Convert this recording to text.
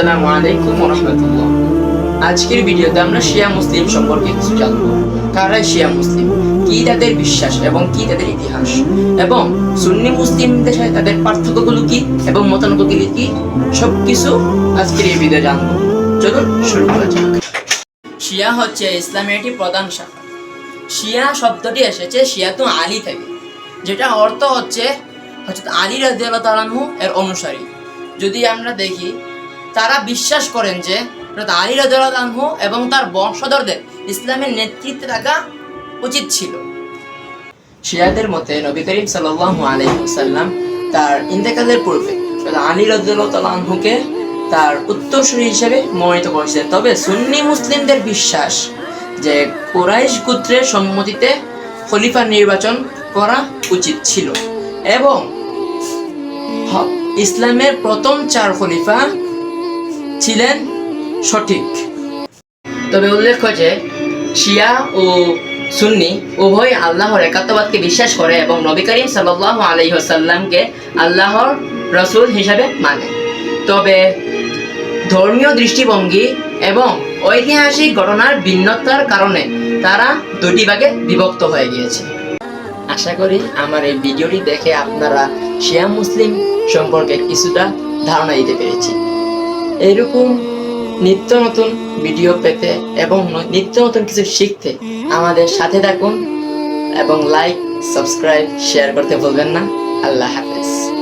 আসসালামু আলাইকুম রহমতুল্লাহ আজকের ভিডিওতে আমরা শিয়া মুসলিম সম্পর্কে কিছু জানব। কারা শিয়া মুসলিম? কি তাদের বিশ্বাস এবং কি তাদের ইতিহাস? এবং সুন্নি মুসলিমদের সাথে তাদের পার্থক্যগুলো কি এবং মতামতগুলি কি? সবকিছু আজকের এই ভিডিও জানব। চলুন শুরু করা যাক। শিয়া হচ্ছে ইসলামের একটি প্রধান শাখা। শিয়া শব্দটি এসেছে শিয়াতু আলী থেকে, যেটা অর্থ হচ্ছে হচ্ছে আলী রাজিয়াল্লাহ তালানহু এর অনুসারী। যদি আমরা দেখি তারা বিশ্বাস করেন যে আলী রাজিয়াল্লাহু এবং তার বংশধরদের ইসলামের নেতৃত্বে থাকা উচিত ছিল। শিয়াদের মতে নবী করিম সাল্লাল্লাহু আলাইহি ওয়াসাল্লাম তার ইন্তেকালের পূর্বে আলী আনহুকে তার উত্তরসূরি হিসেবে মনোনীত করেছিলেন। তবে সুন্নি মুসলিমদের বিশ্বাস যে কোরাইশ গোত্রের সম্মতিতে খলিফা নির্বাচন করা উচিত ছিল। এবং ইসলামের প্রথম চার খলিফা ছিলেন সঠিক। তবে উল্লেখ্য যে, শিয়া ও সুন্নি উভয় আল্লাহর একাত্মবাদকে বিশ্বাস করে এবং নবী করিম সাল্লাহ আলহিহাসাল্লামকে আল্লাহর রসুল হিসাবে মানে। তবে ধর্মীয় দৃষ্টিভঙ্গি এবং ঐতিহাসিক ঘটনার ভিন্নতার কারণে তারা দুটি ভাগে বিভক্ত হয়ে গিয়েছে। আশা করি আমার এই ভিডিওটি দেখে আপনারা শিয়া মুসলিম সম্পর্কে কিছুটা ধারণা দিতে পেরেছি। এরকম নিত্য নতুন ভিডিও পেতে এবং নিত্য নতুন কিছু শিখতে আমাদের সাথে থাকুন এবং লাইক সাবস্ক্রাইব শেয়ার করতে ভুলবেন না। আল্লাহ হাফেজ।